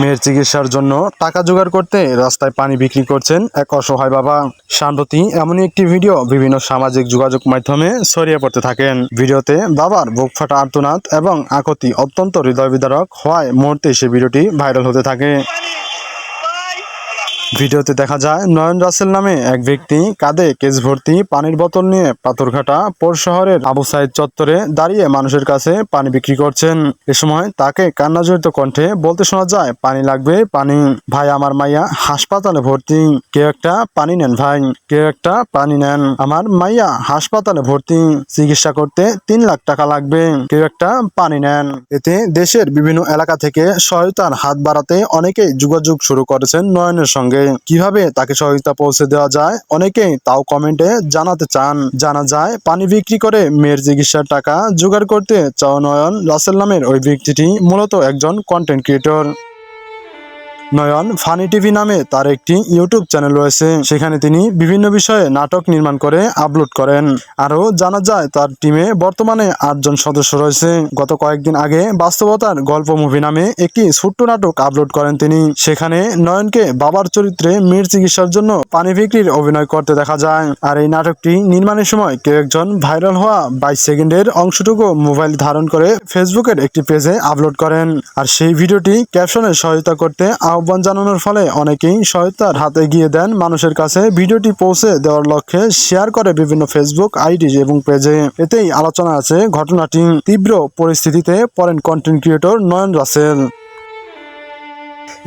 মেয়ের চিকিৎসার জন্য টাকা জোগাড় করতে রাস্তায় পানি বিক্রি করছেন এক অসহায় বাবা। সাম্প্রতি এমনই একটি ভিডিও বিভিন্ন সামাজিক যোগাযোগ মাধ্যমে ছড়িয়ে পড়তে থাকেন। ভিডিওতে বাবার বুক ফাটা আর্তনাদ এবং আকতি অত্যন্ত হৃদয় বিদারক হওয়ায় মুহূর্তে সে ভিডিওটি ভাইরাল হতে থাকে। ভিডিওতে দেখা যায়, নয়ন রাসেল নামে এক ব্যক্তি কাঁধে কেস ভর্তি পানির বোতল নিয়ে পাথরঘাটা পৌর শহরের আবু সাইদ চত্বরে দাঁড়িয়ে মানুষের কাছে পানি বিক্রি করছেন। এ সময় তাকে কান্নাজড়িত কণ্ঠে বলতে শোনা যায়, পানি লাগবে, পানি। ভাই, আমার মাইয়া হাসপাতালে ভর্তি। কেউ একটা পানি নেন ভাই, কেউ একটা পানি নেন। আমার মাইয়া হাসপাতালে ভর্তি। চিকিৎসা করতে তিন লাখ টাকা লাগবে, কেউ একটা পানি নেন। এতে দেশের বিভিন্ন এলাকা থেকে সহায়তার হাত বাড়াতে অনেকেই যোগাযোগ শুরু করেছেন নয়নের সঙ্গে। কীভাবে তাকে সহযোগিতা পৌঁছে দেওয়া যায়, অনেকেই তাও কমেন্টে জানাতে চান। জানা যায়, পানি বিক্রি করে মেয়ের চিকিৎসার টাকা জোগাড় করতে চাও নয়ন রাসেল নামের ওই ব্যক্তিটি মূলত একজন content creator Nayan funny TV নামে তার একটি ইউটিউব চ্যানেল রয়েছে। সেখানে তিনি বিভিন্ন বিষয়ে নাটক নির্মাণ করে আপলোড করেন। আরও জানা যায়, তার টিমে বর্তমানে আটজন সদস্য রয়েছে। গত কয়েকদিন আগে বাস্তবতার গল্প মুভি নামে একটি ছোট্ট নাটক আপলোড করেন তিনি। সেখানে নয়নকে বাবার চরিত্রে মেয়ের চিকিৎসার জন্য পানি বিক্রির অভিনয় করতে দেখা যায়। আর এই নাটকটি নির্মাণের সময় কেউ একজন ভাইরাল হওয়া বাইশ সেকেন্ডের অংশটুকু মোবাইল ধারণ করে ফেসবুকের একটি পেজে আপলোড করেন। আর সেই ভিডিওটি ক্যাপশনে সহায়তা করতে আহ্বান জানানোর ফলে অনেকেই সহায়তার হাতে গিয়ে দেন মানুষের কাছে। ভিডিওটি পৌঁছে দেওয়ার লক্ষ্যে শেয়ার করে বিভিন্ন ফেসবুক আইডি এবং পেজে। এতেই আলোচনা আছে ঘটনাটি তীব্র পরিস্থিতিতে পড়েন কন্টেন্ট ক্রিয়েটর নয়ন রাসেল।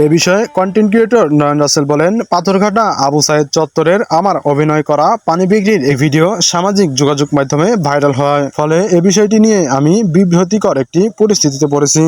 এ বিষয়ে কন্টেন্ট ক্রিয়েটর নয়ন রাসেল বলেন, পাথরঘাটা আবু সাইদ চত্বরের আমার অভিনয় করা পানি বিক্রির এই ভিডিও সামাজিক যোগাযোগ মাধ্যমে ভাইরাল হয়। ফলে এ বিষয়টি নিয়ে আমি বিভ্রতিকর একটি পরিস্থিতিতে পড়েছি।